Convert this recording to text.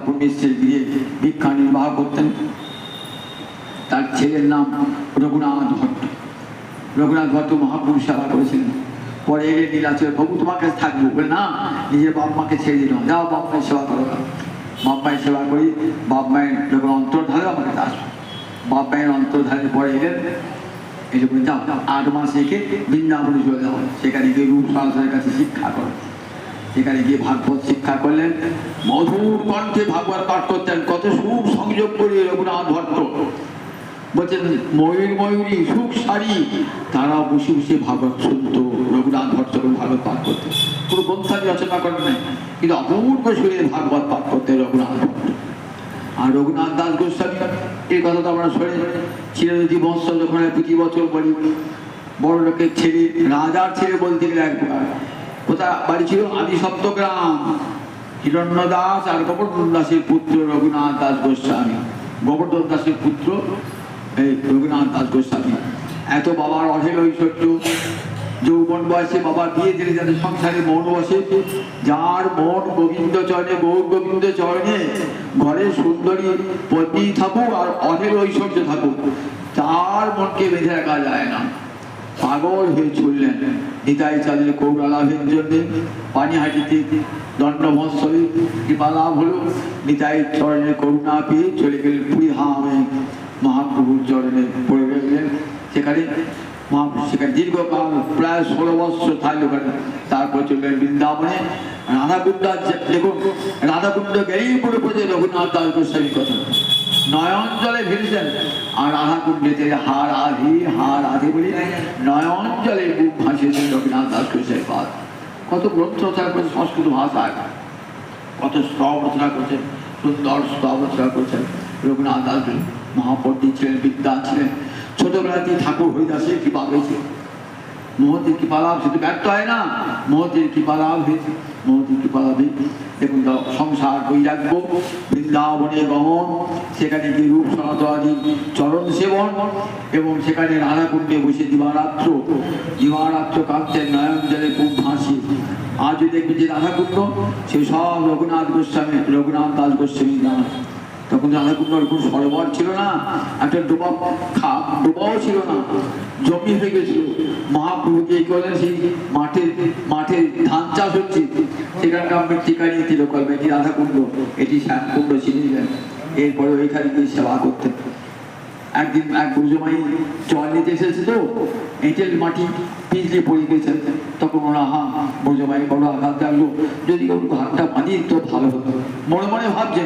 দুর্গাপুর মিশ্রে গিয়ে ভিক্ষা নির্বাহ করতেন তার ছেলের নাম রঘুনাথ ভট্ট। রঘুনাথ ভট্ট মহাপুরুষ সেবা করেছিলেন পরে এলে নীলাচল বাবু তোমার কাছে থাকব। বলে, না, নিজের বাপ মাকে ছেড়ে দিলাম। যাও, বাপ মায়ের সেবা করো। বাপ মায়ের সেবা করি, বাপ মায়ের যখন অন্তর্ধারে আমাকে আসব বাপ মায়ের অন্তর্ধারের পরে এলেন। এই যখন যাও, আট মাস রেখে বৃন্দাবনে চলে যাও। সেখানে গিয়ে রূপ সরাসরের কাছে শিক্ষা করো। সেখানে গিয়ে ভাগবত শিক্ষা করলেন। মধুর কণ্ঠে ভাগবত পাঠ করতেন। কত সুখ সংযোগ করে রঘুনাথ ভট্ট। বলছেন, ময়ূর, ময়ূরী, সুখ সারি। তারা বসে বসে ভাগবত শুনত। রঘুনাথ ভট্ট ভাগবত পাঠ করতে কোনো গ্রন্থাদি রচনা করেন নাই। কিন্তু অপূর্ব সুরে ভাগবত পাঠ করতে রঘুনাথ ভট্ট। আর রঘুনাথ দাস গোস্বামী এই কথা তো আমরা শুনে। চিরজ্যোতি বংশ যখন প্রতি বছর বলি বড় লোকের ছেলে, রাজার ছেলে বলতে গেলে একবার কোথায় বাড়ি ছিল? আদি সপ্তগ্রাম হিরণ্য দাস আর গোবর্ধন দাসের পুত্র রঘুনাথ দাস গোস্বামী। গোবর্ধন দাসের পুত্র, এই রঘুনাথ দাস গোস্বামী। এত বাবার অঢেল ঐশ্বর্য যৌবন বয়সে বাবা বিয়ে দিলে যাদের সংসারে মন বসে, যার মন গোবিন্দ চরণে, গৌর গোবিন্দ চরণে, ঘরে সুন্দরী পত্নী থাকুক আর অঢেল ঐশ্বর্য থাকুক, তার মনকে বেঁধে রাখা যায় না। পাগল হয়ে চললেন। নিতাই চাঁদের কৌরা লাভের জন্য পানিহাটিতে দণ্ডমৎসবে কৃপা লাভ হলো। নিতাই চরণে করুণা পেয়ে চলে গেলেন পুরী হামে মহাপ্রভুর চরণে পড়ে গেলেন সেখানে মহাপ্রভু, সেখানে দীর্ঘকাল, প্রায় ষোলো বৎসর থাকল ওখানে। তারপর চললেন বৃন্দাবনে। রাধাকুণ্ড দেখুন, রাধাকুণ্ড গেলেই পড়ে পড়ে রঘুনাথ দাস গোস্বামীর কথা। নয়ন জলে ভেসেছেন আর রাধাকুণ্ডেতে হার আধি হার আধি বলে নয়ন জলে বুক ভাসিয়েছেন রঘুনাথ দাস গোস্বামী পাদ। কত গ্রন্থ রচনা করেছেন সংস্কৃত ভাষায়। কত স্তব রচনা করছেন, সুন্দর স্তব রচনা করছেন রঘুনাথ দাস মহাপণ্ডিত ছিলেন বিদ্যা ছিলেন। ছোটবেলাতেই ঠাকুর হরিদাসের কৃপা হয়েছে মহতির কৃপা লাভ শুধু ব্যর্থ হয় না। মহতির কৃপা লাভ হয়েছে মহতির কৃপা লাভে দেখুন তো সংসার বৈরাগ্য বৃন্দাবনে গমন, সেখানে গিয়ে রূপ সনাতনী চরণ সেবন, এবং সেখানে রাধাকুণ্ডে বসে দিবারাত্র দিবারাত্র কাঁদতেন নয়ন জলে খুব ভাসি। আজও দেখবেন যে রাধাকুণ্ড, সে সব রঘুনাথ গোস্বামী, রঘুনাথ দাস গোস্বামী নাম। তখন রাধাকুণ্ডর কোনো সরোবর ছিল না। একটা ডোবা খা ডোবাও ছিল না। জমি হয়ে গেছিল। মহাপ্রভুকে এই করলেন সেই মাঠে মাঠে ধান চাষ হচ্ছে। সেখানকার মৃত্তিকা নিয়ে দিল কলবে এটি রাধাকুণ্ড। এটি শ্যামকুণ্ড চিনে নিলেন এরপরে ওইখানে গিয়ে সেবা করতেন একদিন এক গুজমাই জল নিতে এসেছে তো এঁটেল মাটি পিছলে পড়ে গেছেন তখন ওরা, হা বুঝমাই বড় আঘাত লাগল। যদি ওর হাতটা বাঁধিয়ে তো ভালো হতো। মনে মনে ভাবছেন